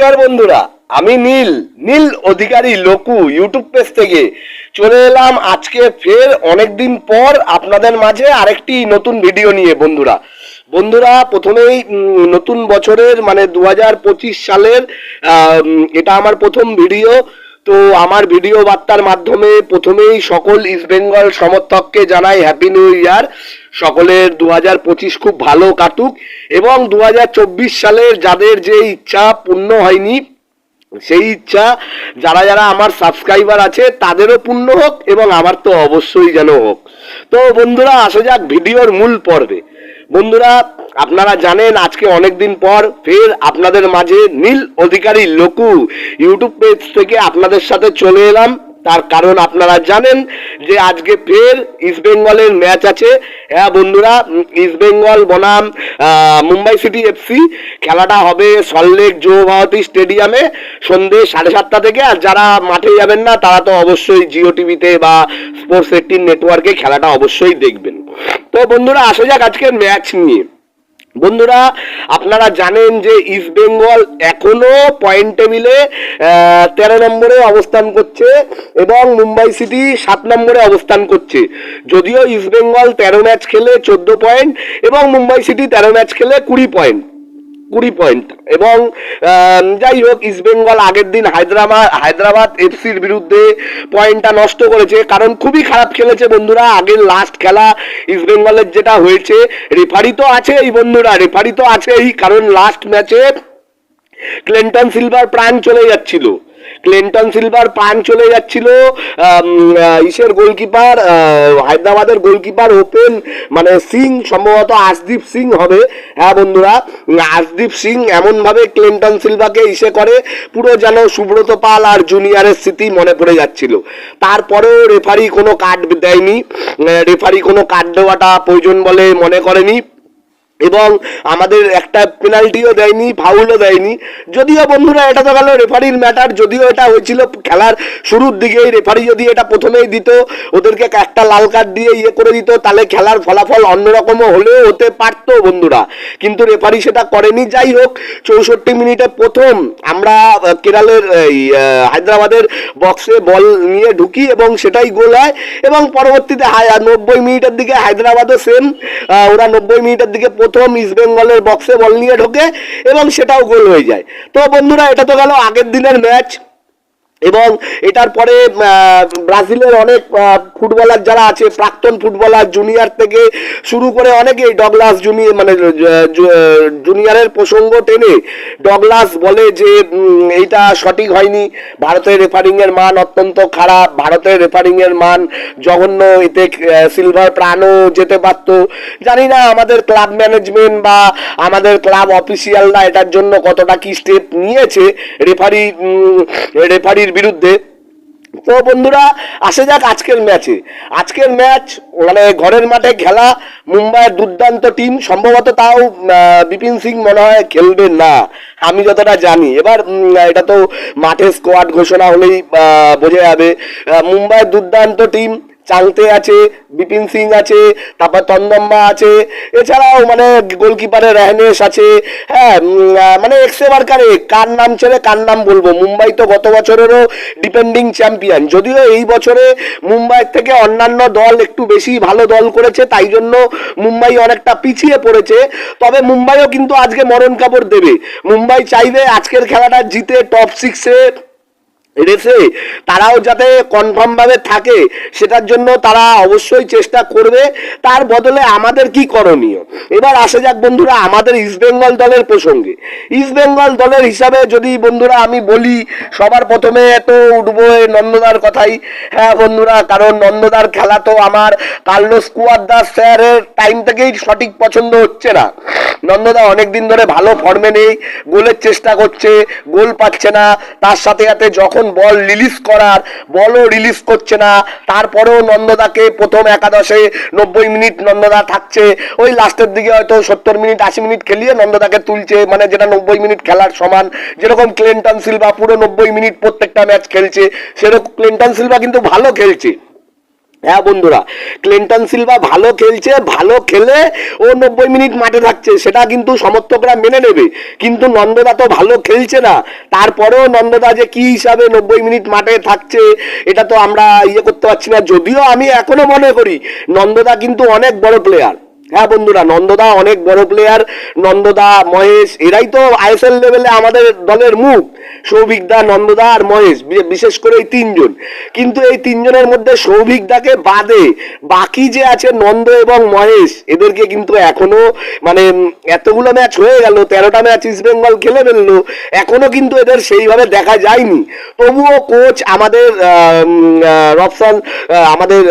নমস্কার বন্ধুরা, আমি নীল। নীল অধিকারী লোকু ইউটিউব পেজ থেকে। চলে এলাম আজকে ফের অনেক দিন পর আপনাদের মাঝে আরেকটি নতুন ভিডিও নিয়ে বন্ধুরা। বন্ধুরা, প্রথমেই নতুন বছরের মানে দু হাজার পঁচিশ সালের এটা আমার প্রথম ভিডিও তো আমার ভিডিও বার্তার মাধ্যমে প্রথমেই সকল ইস্ট বেঙ্গল সমর্থককে জানাই হ্যাপি নিউ ইয়ার সকলের দু হাজার পঁচিশ খুব ভালো কাটুক এবং দু হাজার চব্বিশ সালের যাদের যে ইচ্ছা পূর্ণ হয়নি, সেই ইচ্ছা যারা যারা আমার সাবস্ক্রাইবার আছে, তাদেরও পূর্ণ হোক এবং আমার তো অবশ্যই যেন হোক। তো বন্ধুরা, আসা যাক ভিডিওর মূল পর্বে। বন্ধুরা, আপনারা জানেন আজকে অনেক দিন পর ফের আপনাদের মাঝে নীল অধিকারী লোকু ইউটিউব পেজ থেকে আপনাদের সাথে চলে এলাম। তার কারণ আপনারা জানেন যে আজকে ফের ইস্ট বেঙ্গলের ম্যাচ আছে। হ্যাঁ বন্ধুরা ইস্ট বেঙ্গল বনাম মুম্বাই সিটি এফসি খেলাটা হবে সল্টলেক যুবভারতী স্টেডিয়ামে সন্ধে সাড়ে সাতটা থেকে। আর যারা মাঠে যাবেন না, তারা তো অবশ্যই জিও টিভিতে বা স্পোর্টস এইটিন নেটওয়ার্কে খেলাটা অবশ্যই দেখবেন। তো বন্ধুরা, আসা যাক আজকের ম্যাচ নিয়ে। বন্ধুরা, আপনারা জানেন যে ইস্ট বেঙ্গল এখনও পয়েন্ট টেবিলে তেরো নম্বরে অবস্থান করছে এবং মুম্বাই সিটি সাত নম্বরে অবস্থান করছে। যদিও ইস্ট বেঙ্গল তেরো ম্যাচ খেলে চোদ্দ পয়েন্ট এবং মুম্বাই সিটি তেরো ম্যাচ খেলে কুড়ি পয়েন্ট কুড়ি পয়েন্ট এবং যাই হোক ইস্টবেঙ্গল আগের দিন হায়দ্রাবাদ হায়দ্রাবাদ এফসির বিরুদ্ধে পয়েন্টটা নষ্ট করেছে। কারণ খুবই খারাপ খেলেছে বন্ধুরা। আগের লাস্ট খেলা ইস্টবেঙ্গলের যেটা হয়েছে রেফারি তো আছে এই বন্ধুরা রেফারি তো আছেই। কারণ লাস্ট ম্যাচে ক্লেন্টন সিলভার প্রাণ চলে যাচ্ছিল। ক্লিন্টন সিলভার পান চলে যাচ্ছিল ইসের গোলকিপার হায়দ্রাবাদের গোলকিপার ওপেন মানে সিং, সম্ভবত আশদীপ সিং হবে। হ্যাঁ বন্ধুরা, আশদীপ সিং এমনভাবে ক্লিন্টন সিলভাকে ইসে করে, পুরো যেন সুব্রত পাল আর জুনিয়রের স্মৃতি মনে পড়ে যাচ্ছিল। তারপরেও রেফারি কোনো কার্ড দেয়নি রেফারি কোনো কার্ড দেওয়াটা প্রয়োজন বলে মনে করেনি। এবং আমাদের একটা পেনাল্টিও দেয়নি ফাউলও দেয়নি। যদিও বন্ধুরা, এটা তো গেল রেফারির ম্যাটার যদিও এটা হয়েছিল খেলার শুরুর দিকেই রেফারি যদি এটা প্রথমেই দিত, ওদেরকে একটা লাল কার্ড দিয়ে ইয়ে করে দিত, তাহলে খেলার ফলাফল অন্যরকমও হলেও হতে পারতো বন্ধুরা। কিন্তু রেফারি সেটা করেনি। যাই হোক, চৌষট্টি মিনিটে প্রথম আমরা কেরালের, এই হায়দ্রাবাদের বক্সে বল নিয়ে ঢুকি এবং সেটাই গোল হয়। এবং পরবর্তীতে নব্বই মিনিটের দিকে হায়দ্রাবাদও সেম ওরা নব্বই মিনিটের দিকে প্রথম ইস্ট বেঙ্গলের বক্সে বল নিয়ে ঢোকে এবং সেটাও গোল হয়ে যায়। তো বন্ধুরা, এটা তো গেল আগের দিনের ম্যাচ এবং এটার পরে ব্রাজিলের অনেক ফুটবলার যারা আছে, প্রাক্তন ফুটবলার জুনিয়র থেকে শুরু করে অনেকেই ডগলাস জুনিয়র মানে জুনিয়রের প্রসঙ্গ টেনে ডগলাস বলে যে এইটা সঠিক হয়নি। ভারতের রেফারিংয়ের মান অত্যন্ত খারাপ, ভারতের রেফারিংয়ের মান জঘন্য, এতে সিলভার প্রাণও যেতে পারত। জানি না আমাদের ক্লাব ম্যানেজমেন্ট বা আমাদের ক্লাব অফিসিয়ালরা এটার জন্য কতটা কি স্টেপ নিয়েছে। রেফারি রেফারির বিরুদ্ধে। তো বন্ধুরা, আসে যাক আজকের ম্যাচে। আজকের ম্যাচ মানে ঘরের মাঠে খেলা, মুম্বাইয়ের দুর্দান্ত টিম, সম্ভবত তাও বিপিন সিং মনে হয় খেলবে না। আমি যতটা জানি। এবার এটা তো মাঠে স্কোয়াড ঘোষণা হলেই বোঝা যাবে। মুম্বাইয়ের দুর্দান্ত টিম চাংতে আছে, বিপিন সিং আছে, তারপর তন্দম্বা আছে, এছাড়াও মানে গোলকিপারের রেহনেশ আছে হ্যাঁ মানে এক্সে বারকারে কার নাম ছেড়ে কার নাম বলব? মুম্বাই তো গত বছরেরও ডিপেন্ডিং চ্যাম্পিয়ন যদিও এই বছরে মুম্বাই থেকে অন্যান্য দল একটু বেশি ভালো দল করেছে, তাই জন্য মুম্বাই অনেকটা পিছিয়ে পড়েছে, তবে মুম্বাইও কিন্তু আজকে মরণ কাপড় দেবে। মুম্বাই চাইবে আজকের খেলাটা জিতে টপ সিক্সে রেসে তারাও যাতে কনফার্ম ভাবে থাকে, সেটার জন্য তারা অবশ্যই চেষ্টা করবে। তার বদলে আমাদের কি করণীয়? এবার আসা যাক বন্ধুরা আমাদের ইস্ট বেঙ্গল দলের প্রসঙ্গে। ইস্ট বেঙ্গল দলের হিসাবে যদি বন্ধুরা আমি বলি, সবার প্রথমে তো উঠবো নন্দদার কথাই। হ্যাঁ বন্ধুরা, কারণ নন্দদার খেলা তো আমার কার্লোস কুয়াদ্দাস স্যারের টাইম থেকেই সঠিক পছন্দ হচ্ছে না। নন্দদা অনেকদিন ধরে ভালো ফর্মে নেই, গোলের চেষ্টা করছে, গোল পাচ্ছে না। তার সাথে সাথে যখন বল রিলিজ করার বলও রিলিজ করছে না। তারপরেও নন্দদাকে প্রথম একাদশে নব্বই মিনিট নন্দদা থাকছে। ওই লাস্টের দিকে হয়তো সত্তর মিনিট, আশি মিনিট খেলিয়ে নন্দদাকে তুলছে। মানে যেটা নব্বই মিনিট খেলার সমান, যেরকম ক্লেন্টন সিলভা পুরো নব্বই মিনিট প্রত্যেকটা ম্যাচ খেলছে, সেরকম ক্লেন্টন সিলভা কিন্তু ভালো খেলছে। হ্যাঁ বন্ধুরা ক্লিন্টন সিলভা ভালো খেলছে, ভালো খেলে ও নব্বই মিনিট মাঠে থাকছে, সেটা কিন্তু সমর্থকরা মেনে নেবে। কিন্তু নন্দদা তো ভালো খেলছে না। তারপরেও নন্দদা যে কি হিসাবে নব্বই মিনিট মাঠে থাকছে, এটা তো আমরা ইয়ে করতে পারছি না। যদিও আমি এখনও মনে করি, নন্দদা কিন্তু অনেক বড় প্লেয়ার হ্যাঁ বন্ধুরা, নন্দদা অনেক বড় প্লেয়ার নন্দদা, মহেশ, এরাই তো আইএসএল লেভেলে আমাদের দলের মুখ। সৌভিকদা নন্দদা আর মহেশ বিশেষ করে এই তিনজন। কিন্তু এই তিনজনের মধ্যে সৌভিকদাকে বাদে বাকি যে আছে নন্দ এবং মহেশ, এদেরকে কিন্তু এখনও মানে এতগুলো ম্যাচ হয়ে গেল, তেরোটা ম্যাচ ইস্ট বেঙ্গল খেলে ফেলল, এখনও কিন্তু এদের সেইভাবে দেখা যায়নি। তবুও কোচ আমাদের রফসান আমাদের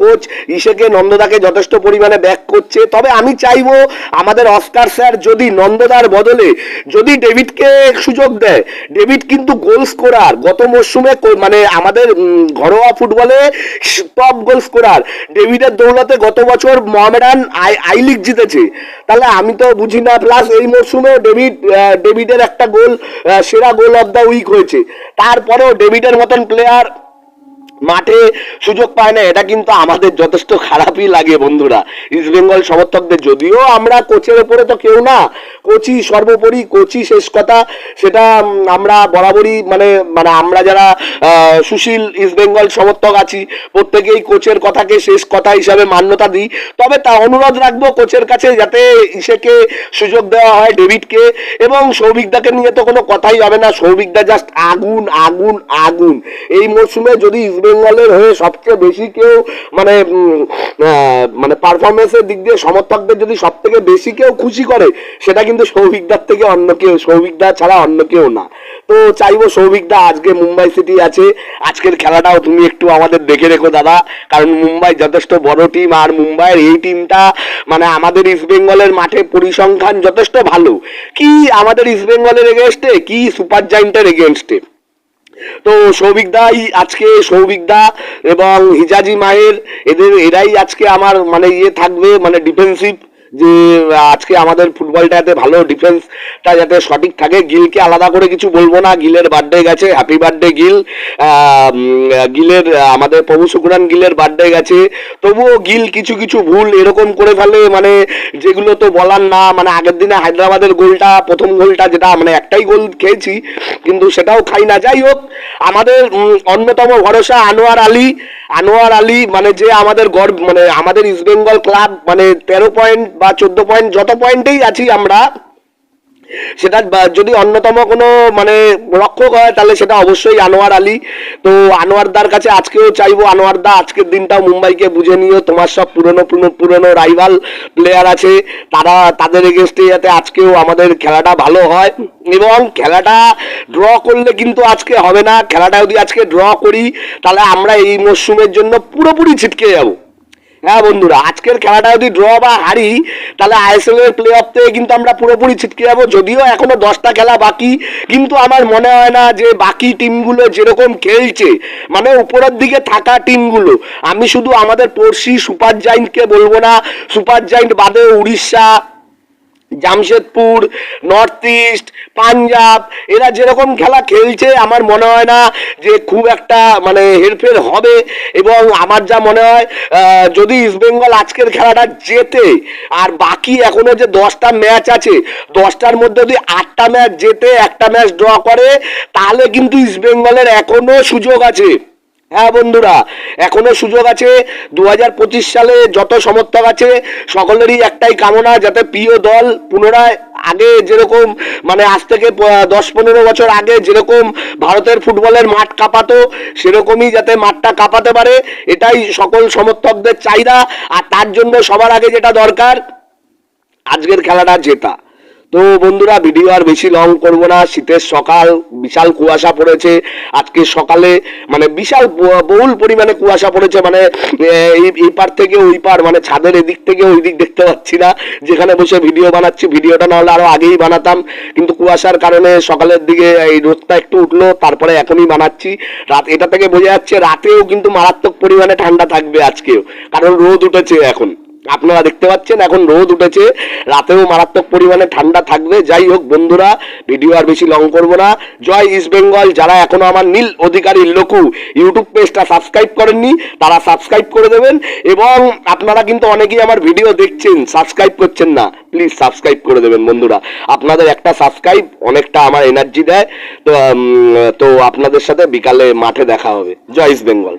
কোচ ইসেকে নন্দদাকে যথেষ্ট পরিমাণে ব্যাক করছে। তবে আমি চাইব আমাদের অস্কার স্যার যদি নন্দদার বদলে, যদি ডেভিডকে সুযোগ দেয়। ডেভিড কিন্তু গোল স্কোরার গত মরশুমে মানে আমাদের ঘরোয়া ফুটবলে টপ গোল স্কোরার ডেভিডের দৌলতে গত বছর মোহামেডান আই আই লিগ জিতেছে। তাহলে আমি তো বুঝি না প্লাস এই মরশুমেও ডেভিড ডেভিডের একটা গোল সেরা গোল অফ দ্য উইক হয়েছে। তারপরেও ডেভিডের মতন প্লেয়ার মাঠে সুযোগ পায় না, এটা কিন্তু আমাদের যথেষ্ট খারাপই লাগে বন্ধুরা। ইস্ট বেঙ্গল সমর্থকদের, যদিও আমরা কোচের উপরে তো কেউ না কোচই সর্বোপরি, কোচি শেষ কথা। সেটা আমরা বরাবরই মানে মানে আমরা যারা সুশীল ইস্ট বেঙ্গল সমর্থক আছি, প্রত্যেকেই কোচের কথাকে শেষ কথা হিসাবে মান্যতা দিই। তবে তা অনুরোধ রাখব কোচের কাছে যাতে ইসেকে সুযোগ দেওয়া হয় ডেভিডকে, এবং সৌভিকদাকে নিয়ে তো কোনো কথাই হবে না। সৌভিকদা জাস্ট আগুন আগুন আগুন। এই মরশুমে যদি ইস্ট বেঙ্গলের হয়ে সবচেয়ে বেশি কেউ মানে মানে পারফরমেন্সের দিক দিয়ে সমর্থকদের যদি সব থেকে বেশি কেউ খুশি করে, সেটা কিন্তু সৌভিকদার থেকে অন্য কেউ সৌভিকদা ছাড়া অন্য কেউ না। তো চাইব সৌভিকদা আজকে মুম্বাই সিটি আছে। আজকের খেলাটাও তুমি একটু আমাদের দেখে রেখো দাদা। কারণ মুম্বাই যথেষ্ট বড় টিম আর মুম্বাইয়ের এই টিমটা মানে আমাদের ইস্ট বেঙ্গলের মাঠে পরিসংখ্যান যথেষ্ট ভালো। কি আমাদের ইস্ট বেঙ্গলের এগেনস্টে কি সুপার জাইন্টের এগেনস্টে তো সৌভিক দাই আজকে, সৌভিক দা এবং হিজাজি মায়ের, এদের, এরাই আজকে আমার মানে ইয়ে থাকবে মানে ডিফেন্সিভ যে, আজকে আমাদের ফুটবলটা যাতে ভালো ডিফেন্সটা যাতে সঠিক থাকে। গিলকে আলাদা করে কিছু বলব না। গিলের বার্থডে গেছে হ্যাপি বার্থডে গিল। গিলের, আমাদের প্রভু শুক্রান গিলের বার্থডে গেছে। তবুও গিল কিছু কিছু ভুল এরকম করে ফেলে মানে যেগুলো তো বলার না। মানে আগের দিনে হায়দ্রাবাদের গোলটা, প্রথম গোলটা যেটা মানে একটাই গোল খেয়েছি, কিন্তু সেটাও খাই না। যাই হোক, আমাদের অন্যতম ভরসা আনোয়ার আলী। আনোয়ার আলী মানে যে আমাদের গর্ব মানে আমাদের ইস্ট বেঙ্গল ক্লাব মানে তেরো পয়েন্ট বা চোদ্দ পয়েন্ট যত পয়েন্টেই আছি আমরা সেটা যদি অন্যতম কোনো মানে রক্ষক হয়, তাহলে সেটা অবশ্যই আনোয়ার আলী। তো আনোয়ারদার কাছে আজকেও চাইব আনোয়ারদা আজকের দিনটাও মুম্বাইকে বুঝে নিও। তোমার সব পুরনো পুরনো পুরনো রাইভাল প্লেয়ার আছে। তারা তাদের এগেনস্টে যাতে আজকেও আমাদের খেলাটা ভালো হয়। এবং খেলাটা ড্র করলে কিন্তু আজকে হবে না। খেলাটা যদি আজকে ড্র করি, তাহলে আমরা এই মরশুমের জন্য পুরোপুরি ছিটকে যাব। হ্যাঁ বন্ধুরা, আজকের খেলাটা যদি ড্র বা হারি, তাহলে আইএসএল এর প্লে অফ থেকে কিন্তু আমরা পুরোপুরি ছিটকে যাব। যদিও এখনও দশটা খেলা বাকি, কিন্তু আমার মনে হয় না যে বাকি টিমগুলো যেরকম খেলছে মানে উপরের দিকে থাকা টিমগুলো আমি শুধু আমাদের পড়শি সুপার জাইন্টকে বলব না, সুপার জাইন্ট বাদে উড়িষ্যা জামশেদপুর নর্থ ইস্ট পাঞ্জাব এরা যেরকম খেলা খেলছে, আমার মনে হয় না যে খুব একটা মানে হেরফের হবে। এবং আমার যা মনে হয় যদি ইস্টবেঙ্গল আজকের খেলাটা জেতে, আর বাকি এখনও যে দশটা ম্যাচ আছে, দশটার মধ্যে যদি আটটা ম্যাচ জেতে, একটা ম্যাচ ড্র করে, তাহলে কিন্তু ইস্টবেঙ্গলের এখনও সুযোগ আছে। হ্যাঁ বন্ধুরা, এখনও সুযোগ আছে। দু হাজার পঁচিশ সালে যত সমর্থক আছে, সকলেরই একটাই কামনা যাতে প্রিয় দল পুনরায় আগে যেরকম মানে আজ থেকে দশ পনেরো বছর আগে যেরকম ভারতের ফুটবলের মাঠ কাঁপাতো, সেরকমই যাতে মাঠটা কাঁপাতে পারে। এটাই সকল সমর্থকদের চাহিদা। আর তার জন্য সবার আগে যেটা দরকার, আজকের খেলাটা জেতা। তো বন্ধুরা, ভিডিও আর বেশি লং করব না। শীতের সকাল, বিশাল কুয়াশা পড়েছে। আজকে সকালে মানে বিশাল বহুল পরিমাণে কুয়াশা পড়েছে। মানে এই পার থেকে ওই পার মানে ছাদের এদিক থেকে ওই দিক দেখতে পাচ্ছি না। যেখানে বসে ভিডিও বানাচ্ছি, ভিডিওটা না হলে আরও আগেই বানাতাম। কিন্তু কুয়াশার কারণে সকালের দিকে এই রোদটা একটু উঠল, তারপরে এখনই বানাচ্ছি। রাত, এটা থেকে বোঝা যাচ্ছে রাতেও কিন্তু মারাত্মক পরিমাণে ঠান্ডা থাকবে আজকেও। কারণ রোদ উঠেছে এখন। আপনারা দেখতে পাচ্ছেন, এখন রোদ উঠেছে, রাতেও মারাত্মক পরিমাণে ঠান্ডা থাকবে। যাই হোক বন্ধুরা ভিডিও আর বেশি লং করব না। জয় ইস্ট বেঙ্গল যারা এখনও আমার নীল অধিকারী লোকু ইউটিউব পেজটা সাবস্ক্রাইব করেননি, তারা সাবস্ক্রাইব করে দেবেন। এবং আপনারা কিন্তু অনেকেই আমার ভিডিও দেখছেন সাবস্ক্রাইব করছেন না। প্লিজ সাবস্ক্রাইব করে দেবেন বন্ধুরা। আপনাদের একটা সাবস্ক্রাইব অনেকটা আমার এনার্জি দেয়। তো তো আপনাদের সাথে বিকালে মাঠে দেখা হবে। জয় ইস্ট বেঙ্গল